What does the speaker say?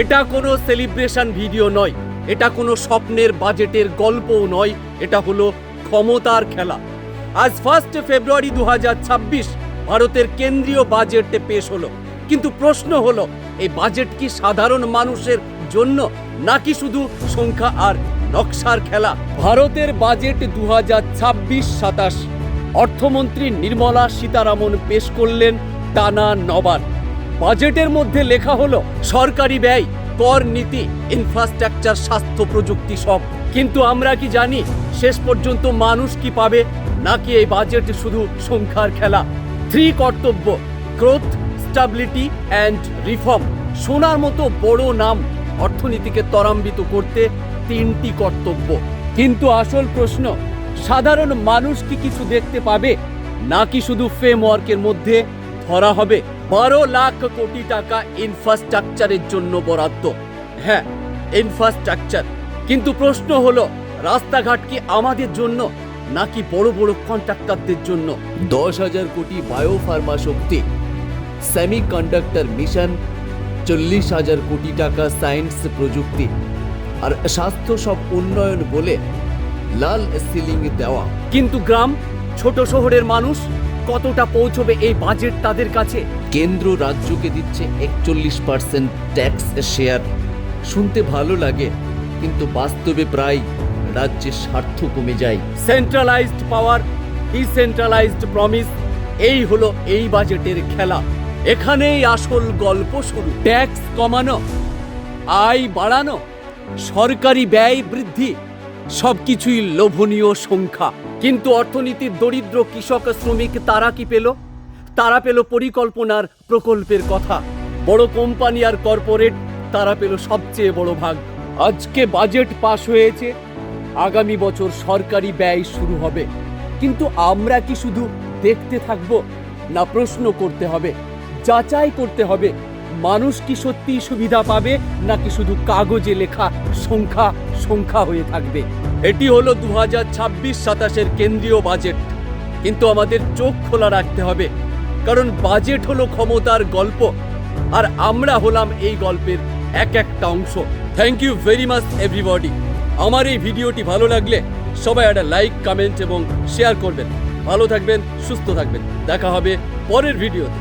এটা কোনো celebration video নয়। এটা কোনো স্বপ্নের বাজেটের গল্পও নয়। এটা হলো ক্ষমতার খেলা। আজ ফার্স্ট ফেব্রুয়ারি দু হাজার ছাব্বিশ ভারতের কেন্দ্রীয় বাজেটে পেশ হলো। কিন্তু প্রশ্ন হলো, এই বাজেট কি সাধারণ মানুষের জন্য নাকি শুধু সংখ্যা আর নকশার খেলা? ভারতের বাজেট দু হাজার ছাব্বিশ সাতাশ। অর্থমন্ত্রী নির্মলা সীতারামন পেশ করলেন টানা নবান বাজেটের মধ্যে লেখা হলো, সরকারি ব্যয়, কর নীতি ইনফ্রাস্ট্রাকচার স্বাস্থ্য প্রযুক্তি সব। কিন্তু আমরা কি জানি, শেষ পর্যন্ত মানুষ কি পাবে? নাকি এই বাজেট শুধু সংখ্যার খেলা? থ্রি কর্তব্য গ্রোথ স্টাবিলিটি অ্যান্ড রিফর্ম সোনার মতো বড় নাম অর্থনীতিকে ত্বরান্বিত করতে তিনটি কর্তব্য। কিন্তু আসল প্রশ্ন, সাধারণ মানুষ কি কিছু দেখতে পাবে? নাকি শুধু ফ্রেমওয়ার্কের মধ্যে ধরা হবে। বারো লাখ কোটি টাকা ইনফ্রাস্ট্রাকচারের জন্য বরাদ্দ। হ্যাঁ ইনফ্রাস্ট্রাকচার কিন্তু প্রশ্ন হলো রাস্তাঘাট কি আমাদের জন্য নাকি বড় বড় কন্ট্রাক্টরদের জন্য? দশ হাজার কোটি biopharma Shakti semiconductor mission চল্লিশ হাজার কোটি টাকা সায়েন্স প্রযুক্তি আর স্বাস্থ্য সব উন্নয়ন বলে লাল সিলিং দেওয়া। কিন্তু গ্রাম ছোট শহরের মানুষ কতটা পৌঁছবে এই বাজেট তাদের কাছে? কেন্দ্র রাজ্যকে দিচ্ছে একচল্লিশ পার্সেন্ট ট্যাক্স শেয়ার শুনতে ভালো লাগে কিন্তু বাস্তবে প্রায় রাজ্যের স্বার্থ কমে যায়। সেন্ট্রালাইজড পাওয়ার ডিসেন্ট্রালাইজড প্রমিস এই হলো এই বাজেটের খেলা। এখানেই আসল গল্প শুরু। ট্যাক্স কমানো আয় বাড়ানো সরকারি ব্যয় বৃদ্ধি সবকিছুই লোভনীয় সংখ্যা। কিন্তু অর্থনীতির দরিদ্র কৃষক শ্রমিক তারা কি পেল? তারা পেল পরিকল্পনার প্রকল্পের কথা। বড় কোম্পানি আর কর্পোরেট, তারা পেল সবচেয়ে বড় ভাগ। আজকে বাজেট পাশ হয়েছে। আগামী বছর সরকারি ব্যয় শুরু হবে। কিন্তু আমরা কি শুধু দেখতে থাকব? না প্রশ্ন করতে হবে। যাচাই করতে হবে। মানুষ কি সত্যিই সুবিধা পাবে, নাকি শুধু কাগজে লেখা সংখ্যা সংখ্যা হয়ে থাকবে? এটি হলো দু হাজার ছাব্বিশ সাতাশের কেন্দ্রীয় বাজেট। কিন্তু আমাদের চোখ খোলা রাখতে হবে, কারণ বাজেট হলো ক্ষমতার গল্প, আর আমরা হলাম এই গল্পের এক একটা অংশ। Thank you very much everybody আমার এই ভিডিওটি ভালো লাগলে সবাই একটা লাইক কমেন্ট এবং শেয়ার করবেন। ভালো থাকবেন, সুস্থ থাকবেন। দেখা হবে পরের ভিডিওতে।